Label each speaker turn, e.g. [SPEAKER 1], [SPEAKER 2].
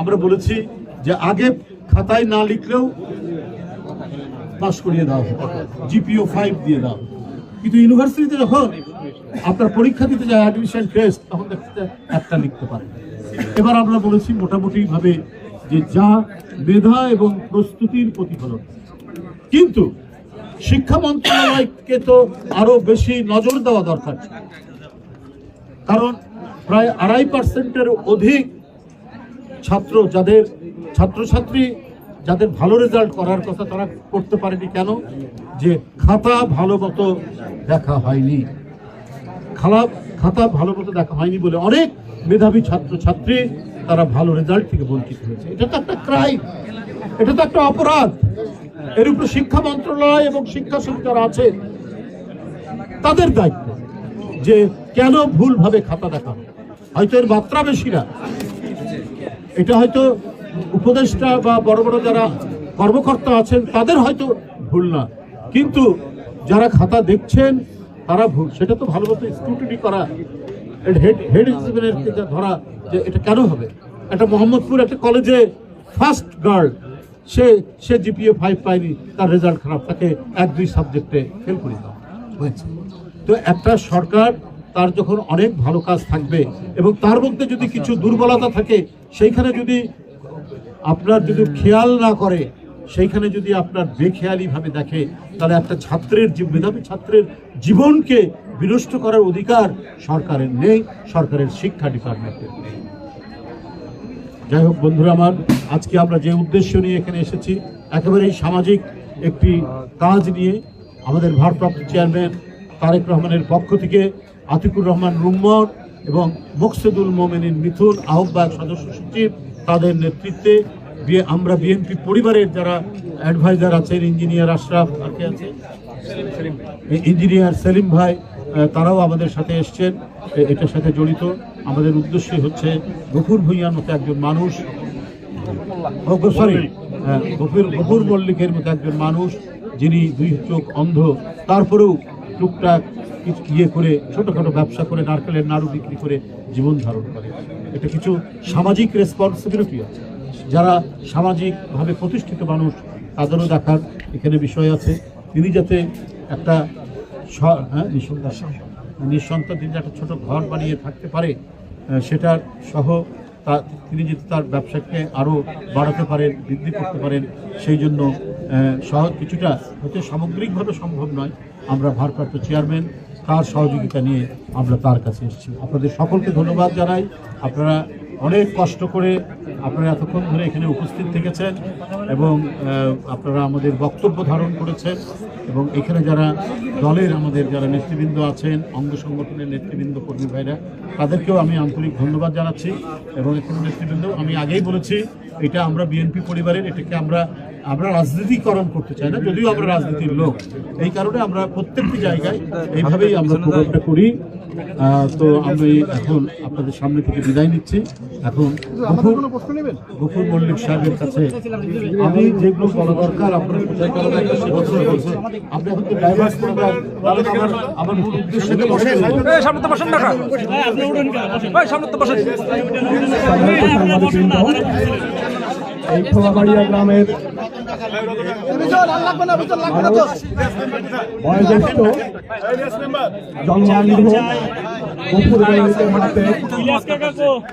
[SPEAKER 1] আমরা বলেছি যে আগে খাতায় না লিখলেও পাস করিয়ে হতো। জিপিও ফাইভ দিয়ে দাও কিন্তু ইউনিভার্সিটিতে যখন আপনার পরীক্ষা দিতে যায় অ্যাডমিশন টেস্ট তখন একটা লিখতে পারে। এবার আমরা বলেছি মোটামুটি ভাবে যে যা মেধা এবং প্রস্তুতির প্রতিফলন। কিন্তু শিক্ষা মন্ত্রণালয়কে তো আরও বেশি নজর দেওয়া দরকার। কারণ প্রায় আড়াই পার্সেন্টের অধিক ছাত্র যাদের, ছাত্রছাত্রী যাদের ভালো রেজাল্ট করার কথা তারা করতে পারেনি কেন? যে খাতা ভালো মতো দেখা হয়নি। খালা, খাতা ভালো মতো দেখা হয়নি বলে অনেক মেধাবী ছাত্র ছাত্রী তারা ভালো রেজাল্ট থেকে বঞ্চিত হয়েছে। এটা তো একটা ক্রাইম এটা তো একটা অপরাধ। এর উপর শিক্ষা মন্ত্রণালয় এবং শিক্ষা যারা আছে, তাদের দায়িত্ব যে কেন ভুলভাবে খাতা দেখা হয়। হয়তো এর মাত্রা বেশি না। এটা হয়তো উপদেষ্টা বা বড় বড় যারা কর্মকর্তা আছেন, তাদের হয়তো ভুল না। কিন্তু যারা খাতা দেখছেন, তারা ভুল। সেটা তো ভালো মতো স্ক্রুটিনি করা হেড হেড এক্সিবিনেটকে ধরা যে এটা কেন হবে? একটা মোহাম্মদপুর একটা কলেজে ফার্স্ট গার্ল সে সে জিপিএ ফাইভ পায়নি, তার রেজাল্ট খারাপ, তাকে এক, দুই সাবজেক্টে ফেল করে হয়েছে। তো একটা সরকার, তার যখন অনেক ভালো কাজ থাকবে এবং তার মধ্যে যদি কিছু দুর্বলতা থাকে সেইখানে যদি আপনার যদি খেয়াল না করে, সেইখানে যদি আপনার বেখেয়ালি ভাবে দেখে, তাহলে একটা ছাত্রের মেধাবী ছাত্রের জীবনকে বিনষ্ট করার অধিকার সরকারের নেই, সরকারের শিক্ষা ডিপার্টমেন্টের নেই। যাই হোক বন্ধুরা আমার, আজকে আমরা যে উদ্দেশ্য নিয়ে এখানে এসেছি, একেবারেই সামাজিক একটি কাজ নিয়ে, আমাদের ভারপ্রাপ্ত চেয়ারম্যান তারেক রহমানের পক্ষ থেকে আতিকুর রহমান রুম্মর এবং মকসুদুল মোমেনিন মিথুন আহ্বায়ক সদস্য সচিব তাদের নেতৃত্বে আমরা বিএনপি পরিবারের যারা অ্যাডভাইজার আছেন ইঞ্জিনিয়ার আশরাফ আছে? ইঞ্জিনিয়ার সেলিম ভাই। তারাও আমাদের সাথে এসছেন এটার সাথে জড়িত। আমাদের উদ্দেশ্য হচ্ছে গফুর ভুইয়ার মতো একজন মানুষ সরি গফুর গফুর মল্লিকের মতো একজন মানুষ, যিনি দুই চোখ অন্ধ। তারপরেও টুকটাক ইয়ে করে, ছোটখাটো ব্যবসা করে, নারকেলের নাড়ু বিক্রি করে জীবন ধারণ করে। এটা কিছু সামাজিক রেসপন্সিবিলিটি আছে। যারা সামাজিকভাবে প্রতিষ্ঠিত মানুষ, তাদেরও দেখার এখানে বিষয় আছে। তিনি যাতে একটা হ্যাঁ নিঃসন্তান নিঃসন্তান, তিনি একটা ছোট ঘর বানিয়ে থাকতে পারে সেটার সহ তা, তিনি যদি তার ব্যবসাকে আরও বাড়াতে পারেন, বৃদ্ধি করতে পারেন, সেই জন্য আহ, সহ কিছুটা হয়তো সামগ্রিকভাবে সম্ভব নয়। আমরা ভারপ্রাপ্ত চেয়ারম্যান তার সহযোগিতা নিয়ে আমরা তার কাছে এসেছি। আপনাদের সকলকে ধন্যবাদ জানাই। আপনারা অনেক কষ্ট করে আপনারা এতক্ষণ ধরে এখানে উপস্থিত থেকেছেন এবং আপনারা আমাদের বক্তব্য ধারণ করেছেন এবং এখানে যারা দলের আমাদের যারা নেতৃবৃন্দ আছেন, অঙ্গ সংগঠনের নেতৃবৃন্দ, কর্মী ভাইরা, তাদেরকেও আমি আন্তরিক ধন্যবাদ জানাচ্ছি এবং এখানে নেতৃবৃন্দ, আমি আগেই বলেছি, এটা আমরা বিএনপি পরিবারের, এটাকে আমরা আমরা রাজনীতিকরণ করতে চাই না, যদিও আমরা রাজনীতির লোক। এই কারণে আমরা প্রত্যেকটি জায়গায় এইভাবেই আমরা করি। তো আমি এখন আপনাদের সামনে থেকে বিদায় নিচ্ছি এখন গফুর মল্লিক সাহেবের কাছে আমি যেগুলো বলা দরকার আপনার কোথায় করা দরকার সেগুলো বলছি আপনি এখন তো ডাইভার্স প্রোগ্রাম তাহলে আমার আমার মূল উদ্দেশ্য কি
[SPEAKER 2] সামনে তো বসেন না ভাই সামনে তো বসেন
[SPEAKER 3] এই খোলাবাড়িয়া গ্রামের বয়োজ্যেষ্ঠ জন্মান্ধ হাতে